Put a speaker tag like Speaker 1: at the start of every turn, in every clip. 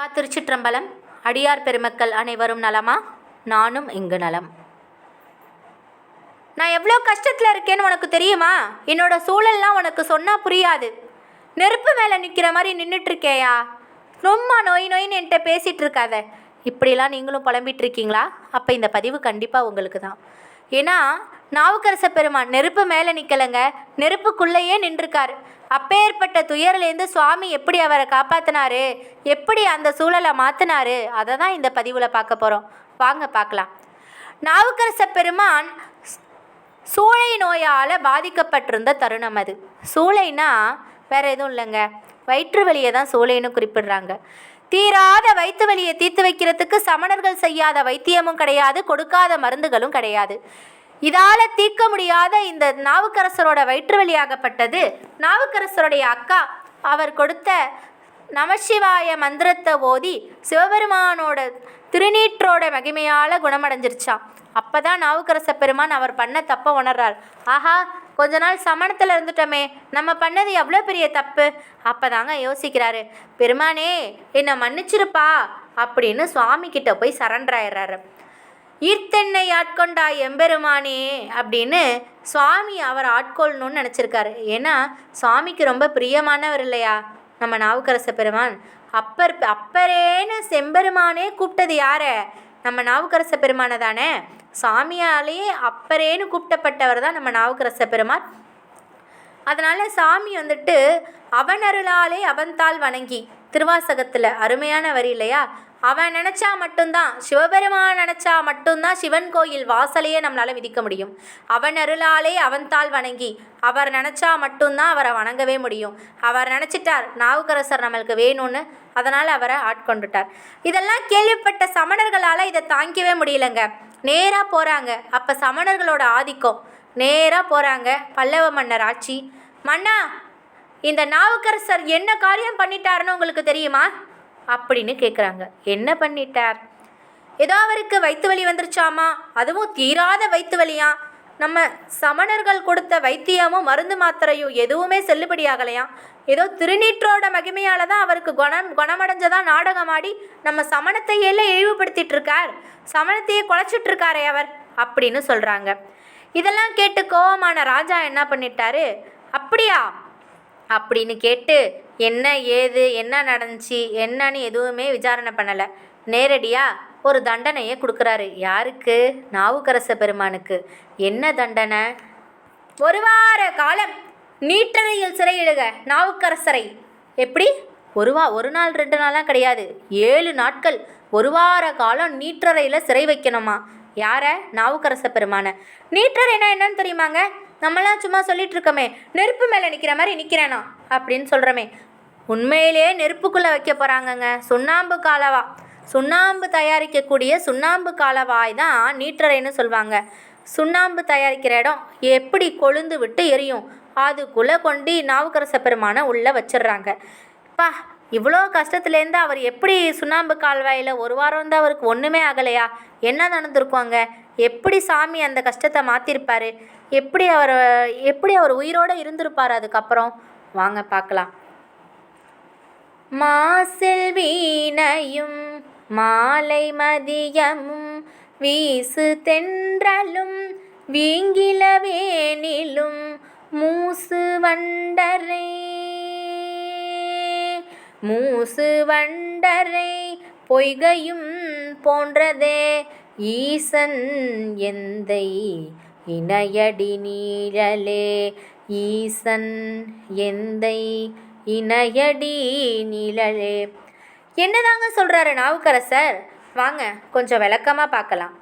Speaker 1: வா திருச்சிற்றம்பலம். அடியார் பெருமக்கள் அனைவரும் நலமா? நானும் இங்கு நலம். நான் எவ்வளோ கஷ்டத்தில் இருக்கேன்னு உனக்கு தெரியுமா? என்னோட சூழல்லாம் உனக்கு சொன்னால் புரியாது. நெருப்பு மேலே நிற்கிற மாதிரி நின்றுட்டு இருக்கேயா ரொம்ப நொய் நோயின்னு என்கிட்ட பேசிகிட்டு இருக்காத இப்படிலாம் நீங்களும் புலம்பிட்டு இருக்கீங்களா அப்போ இந்த பதிவு கண்டிப்பாக உங்களுக்கு தான் ஏன்னா நாவுக்கரச பெருமான் நெருப்பு மேலே நிற்கலைங்க நெருப்புக்குள்ளேயே நின்றுருக்கார். அப்பேற்பட்ட துயரிலேருந்து சுவாமி எப்படி அவரை காப்பாத்தினாரு? எப்படி அந்த சூழலை மாற்றினாரு அதை தான் இந்த பதிவில் பார்க்க போகிறோம் வாங்க பார்க்கலாம். நாவுக்கரச பெருமான் சூளை நோயால் பாதிக்கப்பட்டிருந்த தருணம் அது. சூளைனா வேற எதுவும் இல்லைங்க. வயிற்று வலியை தான் சூளைன்னு குறிப்பிடுறாங்க. தீராத வயிற்று வலியை தீர்த்து வைக்கிறதுக்கு சமணர்கள் செய்யாத வைத்தியமும் கிடையாது கொடுக்காத மருந்துகளும் கிடையாது. இதால தீர்க்க முடியாத இந்த நாவுக்கரசரோட வயிற்று வலியாகப்பட்டது நாவுக்கரசருடைய அக்கா அவர் கொடுத்த நமசிவாய மந்திரத்தை ஓதி சிவபெருமானோட திருநீற்றோட மகிமையால் குணமடைஞ்சிருச்சான் அப்போ தான் நாவுக்கரச பெருமான் அவர் பண்ண தப்பை உணர்றார். ஆஹா கொஞ்ச நாள் சமணத்தில் இருந்துட்டோமே நம்ம பண்ணது எவ்வளோ பெரிய தப்பு? அப்போ தாங்க யோசிக்கிறாரு. பெருமானே என்னை மன்னிச்சிருப்பா அப்படின்னு சுவாமி கிட்ட போய் சரண்டர் ஆயிடுறாரு ஈர்த்தென்னை ஆட்கொண்டாய் எம்பெருமானே அப்படின்னு சுவாமி அவர் ஆட்கொள்ளணும்னு நினச்சிருக்காரு. ஏன்னா சுவாமிக்கு ரொம்ப பிரியமானவர் இல்லையா? நம்ம நாவுக்கரச பெருமான். அப்பர் அப்பரேன்னு செம்பெருமானே கூப்பிட்டது யார? நம்ம நாவுக்கரச பெருமானை தானே? சாமியாலேயே அப்பரேன்னு கூப்பிட்டப்பட்டவர் தான் நம்ம நாவுக்கரச பெருமான். அதனால் சாமி வந்துட்டு அவன் அருளாலே அவன்தாள் வணங்கி திருவாசகத்தில் அருமையான வரி இல்லையா? அவன் நினச்சா மட்டும்தான் சிவபெருமான் நினச்சா மட்டும்தான் சிவன் கோயில் வாசலையே நம்மளால் மிதிக்க முடியும். அவன் அருளாலே அவன்தாள் வணங்கி அவர் நினச்சா மட்டும்தான் அவரை வணங்கவே முடியும். அவர் நினச்சிட்டார் நாவுக்கரசர் நம்மளுக்கு வேணும்னு அதனால் அவரை ஆட்கொண்டுட்டார். இதெல்லாம் கேள்விப்பட்ட சமணர்களால் இதை தாங்கிக்கவே முடியலங்க. நேராக போகிறாங்க அப்போ சமணர்களோட ஆதிக்கம். நேராக போகிறாங்க பல்லவ மன்னர் ஆட்சி. மன்னா இந்த நாவுக்கரசர் என்ன காரியம் பண்ணிட்டாருன்னு உங்களுக்கு தெரியுமா? அப்படின்னு கேட்குறாங்க என்ன பண்ணிட்டார்? ஏதோ அவருக்கு வயிற்று வலி வந்துருச்சாமா? அதுவும் தீராத வயிற்று வலியா? நம்ம சமணர்கள் கொடுத்த வைத்தியமும் மருந்து மாத்திரையும் எதுவுமே செல்லுபடியாகலையா? ஏதோ திருநீற்றோட மகிமையால் தான் அவருக்கு குணம் குணமடைஞ்சதா நாடகமாடி நம்ம சமணத்தையெல்லாம் இழிவுபடுத்திட்டு இருக்கார் சமணத்தையே குலைச்சிட்டு இருக்காரே அவர் அப்படின்னு சொல்கிறாங்க இதெல்லாம் கேட்டு கோவமான ராஜா என்ன பண்ணிட்டாரு? அப்படியா? அப்படின்னு கேட்டு என்ன ஏது என்ன நடந்துச்சு என்னன்னு எதுவுமே விசாரணை பண்ணலை. நேரடியாக ஒரு தண்டனையை கொடுக்குறாரு. யாருக்கு? நாவுக்கரச பெருமானுக்கு. என்ன தண்டனை? ஒரு வார காலம் நீட்டறையில் சிறையிடுக நாவுக்கரசரை. எப்படி? ஒரு வா ஒரு நாள் ரெண்டு நாளாக கிடையாது. ஏழு நாட்கள் ஒரு வார காலம் நீற்றறையில் சிறை வைக்கணுமா? யாரை? நாவுக்கரச பெருமான. நீற்றறைனா என்னன்னு தெரியுமாங்க? நம்மளாம் சும்மா சொல்லிட்டு இருக்கோமே நெருப்பு மேலே நிற்கிற மாதிரி நிற்கிறேனா அப்படின்னு சொல்கிறோமே உண்மையிலே நெருப்புக்குள்ளே வைக்க போகிறாங்கங்க சுண்ணாம்பு காலவா? சுண்ணாம்பு தயாரிக்கக்கூடிய சுண்ணாம்பு காலவாய் தான் நீற்றறைன்னு சொல்லுவாங்க சுண்ணாம்பு தயாரிக்கிற இடம் எப்படி கொழுந்து விட்டு எரியும்? அதுக்குள்ளே கொண்டு நாவுக்கரச பெருமானை உள்ளே வச்சிடுறாங்க. பா இவ்வளோ கஷ்டத்துலேருந்து அவர் எப்படி சுண்ணாம்பு கால்வாயில் ஒரு வாரம் தான் அவருக்கு ஒன்றுமே ஆகலையா? என்ன நடந்திருக்குவாங்க எப்படி சாமி அந்த கஷ்டத்தை மாற்றிருப்பாரு எப்படி அவர் எப்படி அவர் உயிரோடு இருந்திருப்பார் அதுக்கப்புறம்? வாங்க பார்க்கலாம். மாசில் வீணையும் மாலை மதியமும் வீசு தென்றலும் வீங்கில வேனிலும் மூசு வண்டரை மூசு வண்டரை பொய்கையும் போன்றதே. ஈசன் எந்தை இணையடி நீழலே. ஈசன் எந்தை இணையடி நிழலே. என்னதாங்க சொல்கிறாரு நாவுக்கரசர்? வாங்க கொஞ்சம் விளக்கமாக பார்க்கலாம்.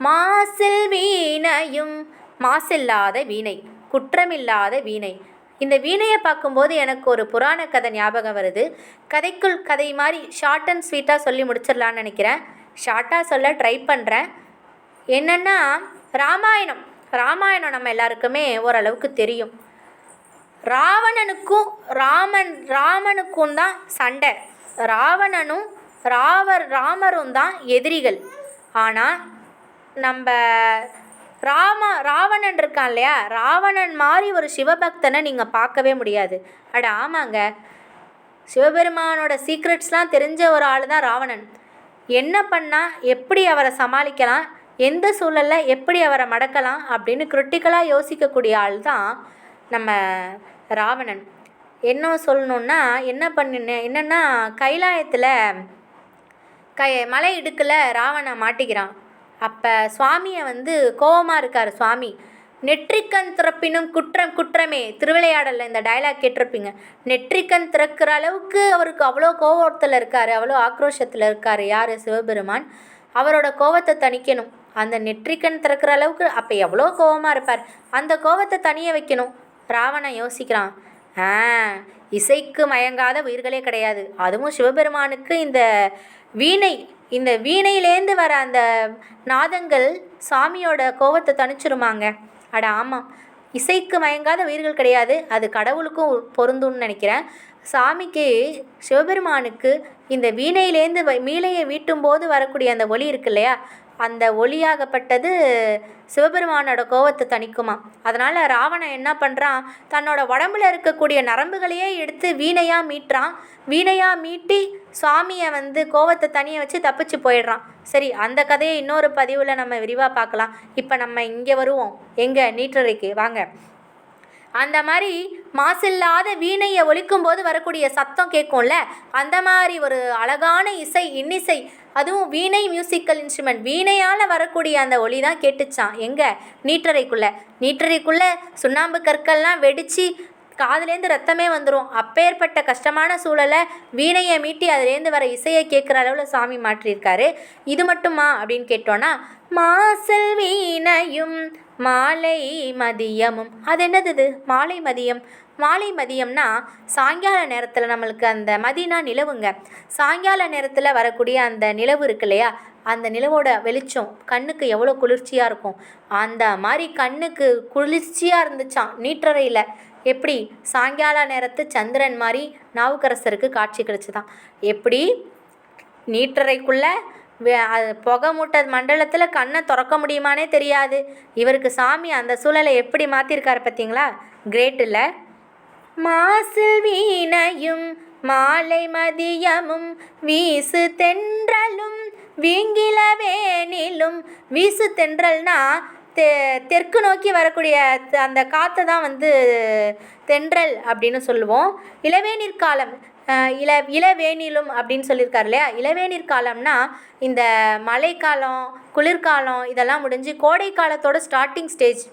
Speaker 1: மாசில் வீணையும் மாசில்லாத வீணை குற்றமில்லாத வீணை. இந்த வீணையை பார்க்கும்போது எனக்கு ஒரு புராண கதை ஞாபகம் வருது. கதைக்குள் கதை மாதிரி ஷார்ட் அண்ட் ஸ்வீட்டாக சொல்லி முடிச்சிடலான்னு நினைக்கிறேன். ஷார்ட்டாக சொல்ல ட்ரை பண்ணுறேன் என்னென்னா ராமாயணம். ராமாயணம் நம்ம எல்லாருக்குமே ஓரளவுக்கு தெரியும். ராவணனுக்கும் ராமன் ராமனுக்கும் தான் சண்டை. ராவணனும் ராவர் ராமரும் தான் எதிரிகள். ஆனால் நம்ம ராம ராவணன் இருக்கான் இல்லையா? ராவணன் மாதிரி ஒரு சிவபக்தனை நீங்கள் பார்க்கவே முடியாது. அட ஆமாங்க. சிவபெருமானோட சீக்ரெட்ஸ்லாம் தெரிஞ்ச ஒரு ஆள் தான் ராவணன். என்ன பண்ணால் எப்படி அவரை சமாளிக்கலாம் எந்த சூழலில் எப்படி அவரை மடக்கலாம் அப்படின்னு கிரிட்டிக்கலாக யோசிக்கக்கூடிய ஆள் தான் நம்ம ராவணன். என்ன சொல்லணுன்னா என்ன பண்ணின என்னென்னா கைலாயத்தில் கை மலை இடுக்கில் ராவணன் மாட்டிக்கிறான். அப்போ சுவாமியை வந்து கோவமாக இருக்கார் சுவாமி. நெற்றிக்கண் திறப்பினும் குற்றம் குற்றமே. திருவிளையாடலில் இந்த டயலாக் கேட்டிருப்பீங்க. நெற்றிக்கண் திறக்கிற அளவுக்கு அவருக்கு அவ்வளோ கோவத்தில் இருக்கார் அவ்வளோ ஆக்ரோஷத்தில் இருக்கார் யார்? சிவபெருமான். அவரோட கோவத்தை தணிக்கணும். அந்த நெற்றிக்கண் திறக்கிற அளவுக்கு அப்போ எவ்வளோ கோவமாக இருப்பார்? அந்த கோவத்தை தனிய வைக்கணும். ராவணன் யோசிக்கிறான். ஆ இசைக்கு மயங்காத உயிர்களே கிடையாது. அதுவும் சிவபெருமானுக்கு இந்த வீணை இந்த வீணையிலேந்து வர அந்த நாதங்கள் சாமியோட கோவத்தை தணிச்சிருமாங்க. அட ஆமாம் இசைக்கு மயங்காத உயிர்கள் கிடையாது. அது கடவுளுக்கும் பொருந்தும்னு நினைக்கிறேன். சாமிக்கு சிவபெருமானுக்கு இந்த வீணையிலேருந்து வ- மீளையை வீட்டும் போது வரக்கூடிய அந்த ஒலி இருக்கு இல்லையா அந்த ஒளியாகப்பட்டது சிவபெருமானோட கோவத்தை தணிக்குமா? அதனால் ராவணன் என்ன பண்ணுறான் தன்னோட உடம்புல இருக்கக்கூடிய நரம்புகளையே எடுத்து வீணையாக மீட்டுறான். வீணையாக மீட்டி சுவாமியை வந்து கோவத்தை தனியை வச்சு தப்பிச்சு போயிடுறான். சரி அந்த கதையை இன்னொரு பதிவில் நம்ம விரிவாக பார்க்கலாம். இப்போ நம்ம இங்கே வருவோம். எங்கே? நீற்றறைக்கு. வாங்க. அந்த மாதிரி மாசில்லாத வீணையை ஒழிக்கும் போது வரக்கூடிய சத்தம் கேட்கும்ல? அந்த மாதிரி ஒரு அழகான இசை இன்னிசை அதுவும் வீணை மியூசிக்கல் இன்ஸ்ட்ருமெண்ட் வீணையால் வரக்கூடிய அந்த ஒலி தான் கேட்டுச்சான் எங்கே? நீட்டறைக்குள்ளே நீட்டறைக்குள்ளே சுண்ணாம்பு கற்கள்லாம் வெடித்து காதுலேருந்து ரத்தமே வந்துடும் அப்பேற்பட்ட கஷ்டமான சூழலை வீணையை மீட்டி அதுலேருந்து வர இசையை கேட்குற அளவில் சாமி மாற்றியிருக்காரு. இது மட்டுமா அப்படின்னு கேட்டோன்னா மாசல் வீணையும் மாலை மதியமும். அது என்னது இது? மாலை மதியம். மாலை மதியம்னா சாயங்கால நேரத்தில் நம்மளுக்கு அந்த மதினா நிலவுங்க. சாயங்கால நேரத்தில் வரக்கூடிய அந்த நிலவு இருக்கு இல்லையா? அந்த நிலவோட வெளிச்சம் கண்ணுக்கு எவ்வளோ குளிர்ச்சியாக இருக்கும். அந்த மாதிரி கண்ணுக்கு குளிர்ச்சியாக இருந்துச்சான் நீற்றறையில் எப்படி? சாயங்கால நேரத்து சந்திரன் மாதிரி நாவுக்கரசருக்கு காட்சி கிடச்சிதான். எப்படி? நீட்டறைக்குள்ளே அது புகை மூட்ட மண்டலத்தில் கண்ணை திறக்க முடியுமானே தெரியாது. இவருக்கு சாமி அந்த சூழலை எப்படி மாற்றிருக்காரு பார்த்தீங்களா கிரேட் இல்லை மாசில் வீணையும் மாலை மதியமும் வீசு தென்றலும் வீங்கில வேணிலும் வீசு தென்றல்னா தெ தெற்கு நோக்கி வரக்கூடிய த- அந்த காற்றை தான் வந்து தென்றல் அப்படின்னு சொல்லுவோம். இளவேநீர் காலம் இள இளவேனிலும் அப்படின்னு சொல்லியிருக்காரு இல்லையா? இளவேநீர் காலம்னா இந்த மழைக்காலம் குளிர்காலம் இதெல்லாம் முடிஞ்சு கோடை காலத்தோட ஸ்டார்டிங் ஸ்டேஜ்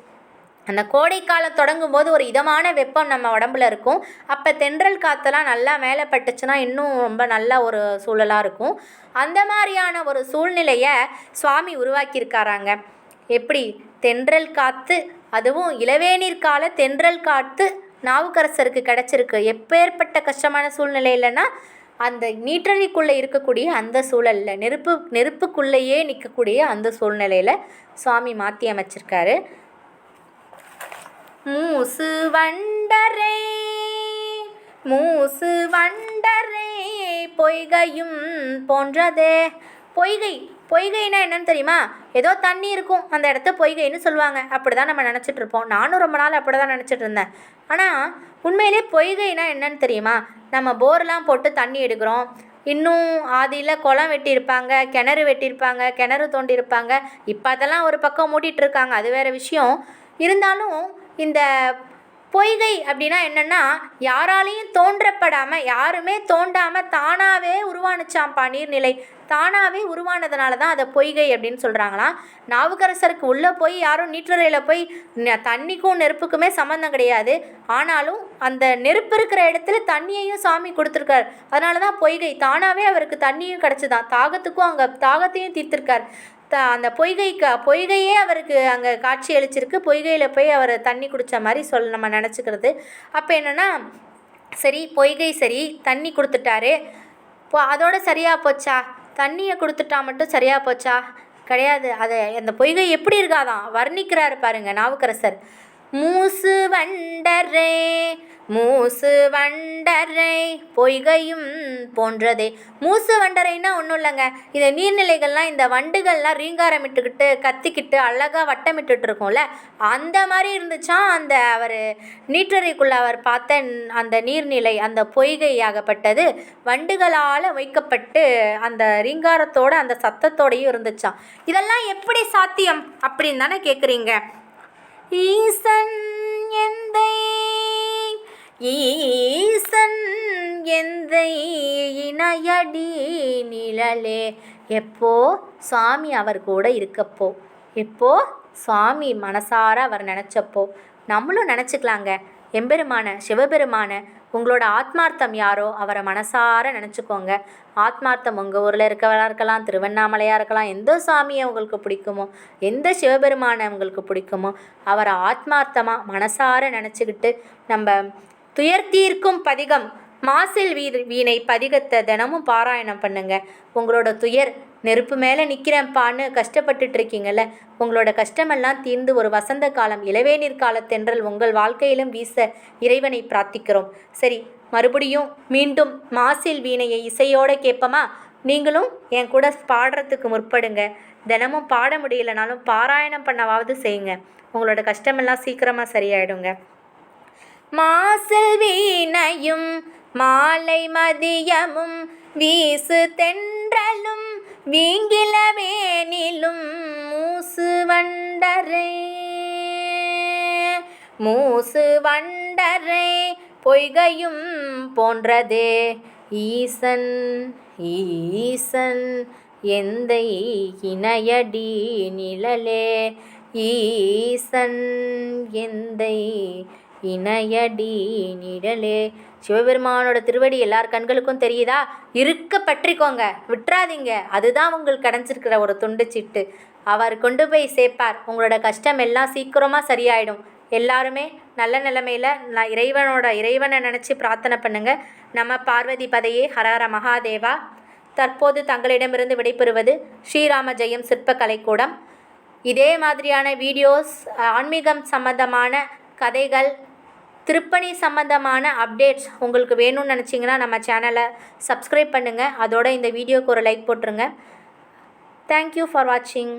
Speaker 1: அந்த கோடைக்காலம் தொடங்கும் போது ஒரு இதமான வெப்பம் நம்ம உடம்புல இருக்கும். அப்போ தென்றல் காற்றெல்லாம் நல்லா மேலே பட்டுச்சுன்னா இன்னும் ரொம்ப நல்ல ஒரு சூழலாக இருக்கும். அந்த மாதிரியான ஒரு சூழ்நிலையை சுவாமி உருவாக்கியிருக்காராங்க. எப்படி? தென்றல் காத்து அதுவும் இளவேநீர் கால தென்றல் காற்று நாவுக்கரசருக்கு கிடச்சிருக்கு. எப்பேற்பட்ட கஷ்டமான சூழ்நிலை இல்லைன்னா அந்த நீற்றணிக்குள்ளே இருக்கக்கூடிய அந்த சூழலில் நெருப்பு நெருப்புக்குள்ளேயே நிற்கக்கூடிய அந்த சூழ்நிலையில் சுவாமி மாற்றி அமைச்சிருக்காரு. மூசு வண்டரை மூசு வண்டரை பொய்கையும் போன்றதே. பொய்கை பொய்கைனா என்னன்னு தெரியுமா? ஏதோ தண்ணி இருக்கும் அந்த இடத்த பொய்கைன்னு சொல்லுவாங்க. அப்படி தான் நம்ம நினச்சிட்டு இருப்போம். நானும் ரொம்ப நாள் அப்படி தான் நினச்சிட்டு இருந்தேன். ஆனால் உண்மையிலே பொய்கைனா என்னன்னு தெரியுமா? நம்ம போர்லாம் போட்டு தண்ணி எடுக்கிறோம். இன்னும் ஆதியில் குளம் வெட்டியிருப்பாங்க கிணறு வெட்டியிருப்பாங்க கிணறு தோண்டியிருப்பாங்க. இப்போ அதெல்லாம் ஒரு பக்கம் மூடிட்டு இருக்காங்க. அது வேற விஷயம். இருந்தாலும் இந்த பொய்கை அப்படின்னா என்னென்னா யாராலையும் தோன்றப்படாமல் யாருமே தோண்டாமல் தானாகவே உருவானுச்சாம்ப்பா நீர்நிலை. தானாகவே உருவானதுனால தான் அதை பொய்கை அப்படின்னு சொல்கிறாங்களாம் நாவுக்கரசருக்கு உள்ளே போய் யாரும் நீற்றறையில் போய் தண்ணிக்கும் நெருப்புக்குமே சம்மந்தம் கிடையாது. ஆனாலும் அந்த நெருப்பு இருக்கிற இடத்துல தண்ணியையும் சாமி கொடுத்துருக்காரு. அதனால தான் பொய்கை. தானாகவே அவருக்கு தண்ணியும் கிடச்சிதான். தாகத்துக்கும் அங்கே தாகத்தையும் தீர்த்திருக்கார். த அந்த பொய்கைக்கு பொய்கையே அவருக்கு அங்கே காட்சி அளிச்சிருக்கு. பொய்கையில் போய் அவர் தண்ணி குடித்த மாதிரி சொல் நம்ம நினச்சிக்கிறது. அப்போ என்னென்னா சரி பொய்கை சரி தண்ணி கொடுத்துட்டாரு. இப்போ அதோட சரியாக போச்சா? தண்ணியை கொடுத்துட்டா மட்டும் சரியாக போச்சா? கிடையாது. அதை அந்த பொய்கை எப்படி இருக்காதான்? வர்ணிக்கிறாரு பாருங்க நாவுக்கரசர். மூசு வண்டரே மூசு வண்டரை பொய்கையும் போன்றதே. மூசு வண்டரைன்னா ஒன்றும் இல்லைங்க. இந்த நீர்நிலைகள்லாம் இந்த வண்டுகள்லாம் ரீங்காரமிட்டுக்கிட்டு கத்திக்கிட்டு அழகாக வட்டமிட்டுட்டு இருக்கும்ல அந்த மாதிரி இருந்துச்சா? அந்த அவர் நீற்றறைக்குள்ள அவர் பார்த்த அந்த நீர்நிலை அந்த பொய்கை ஆகப்பட்டது வண்டுகளால் வைக்கப்பட்டு அந்த ரீங்காரத்தோட அந்த சத்தத்தோடையும் இருந்துச்சான் இதெல்லாம் எப்படி சாத்தியம் அப்படின்னு தானே கேட்குறீங்க ஈசன் எந்தை. ஈசன் எந்தை இணையடி நிழலே. எப்போ? சுவாமி அவர் கூட இருக்கப்போ. எப்போ? சுவாமி மனசார அவர் நினச்சப்போ. நம்மளும் நினச்சிக்கலாங்க. எம்பெருமான சிவபெருமான உங்களோட ஆத்மார்த்தம் யாரோ அவரை மனசார நினச்சிக்கோங்க. ஆத்மார்த்தம் உங்கள் ஊரில் இருக்கவராக இருக்கலாம் திருவண்ணாமலையாக இருக்கலாம் எந்த சாமியை உங்களுக்கு பிடிக்குமோ எந்த சிவபெருமானை உங்களுக்கு பிடிக்குமோ அவரை ஆத்மார்த்தமாக மனசார நினச்சிக்கிட்டு நம்ம துயர் தீர்க்கும் பதிகம் மாசில் வீ வீணை பதிகத்தை தினமும் பாராயணம் பண்ணுங்க. உங்களோட துயர் நெருப்பு மேலே நிற்கிறேன்ப்பான்னு கஷ்டப்பட்டுட்டு இருக்கீங்கல்ல உங்களோட கஷ்டமெல்லாம் தீர்ந்து ஒரு வசந்த காலம் இளவேநீர் காலத்தென்றல் உங்கள் வாழ்க்கையிலும் வீச இறைவனை பிரார்த்திக்கிறோம். சரி மறுபடியும் மீண்டும் மாசில் வீணையை இசையோடு கேட்போமா? நீங்களும் என் கூட பாடுறதுக்கு முற்படுங்க. தினமும் பாட முடியலனாலும் பாராயணம் பண்ணவாவது செய்யுங்க. உங்களோட கஷ்டமெல்லாம் சீக்கிரமாக சரியாயிடுங்க. மாசில் வீணையும் மாலை மதியமும் வீசு தென்றலும் வீங்கிலவேனிலும் மூசு வண்டரை. மூசு வண்டரை பொய்கையும் போன்றதே. ஈசன் ஈசன் எந்த இணையடி நிழலே. ஈசன் எந்தை இணையடி நிழலே சிவபெருமானோட திருவடி எல்லார் கண்களுக்கும் தெரியுதா? இருக்க பற்றிக்கோங்க. விட்டுறாதீங்க அதுதான் உங்களுக்கு கிடைச்சிருக்கிற ஒரு துண்டு சீட்டு. அவர் கொண்டு போய் சேர்ப்பார். உங்களோட கஷ்டம் எல்லாம் சீக்கிரமாக சரியாயிடும். எல்லாருமே நல்ல நிலைமையில் நான் இறைவனோட இறைவனை நினச்சி பிரார்த்தனை பண்ணுங்க. நம்ம பார்வதி பதையே ஹரஹர மகாதேவா. தற்போது தங்களிடமிருந்து விடைபெறுவது ஸ்ரீராம ஜெயம் சிற்பக்கலைக்கூடம். இதே மாதிரியான வீடியோஸ் ஆன்மீகம் சம்பந்தமான கதைகள் திருப்பணி சம்பந்தமான அப்டேட்ஸ் உங்களுக்கு வேணும்னு நினச்சிங்கன்னா நம்ம சேனலை சப்ஸ்கிரைப் பண்ணுங்கள் அதோட இந்த வீடியோக்கு ஒரு லைக் போட்டுருங்க. தேங்க்யூ ஃபார் வாட்சிங்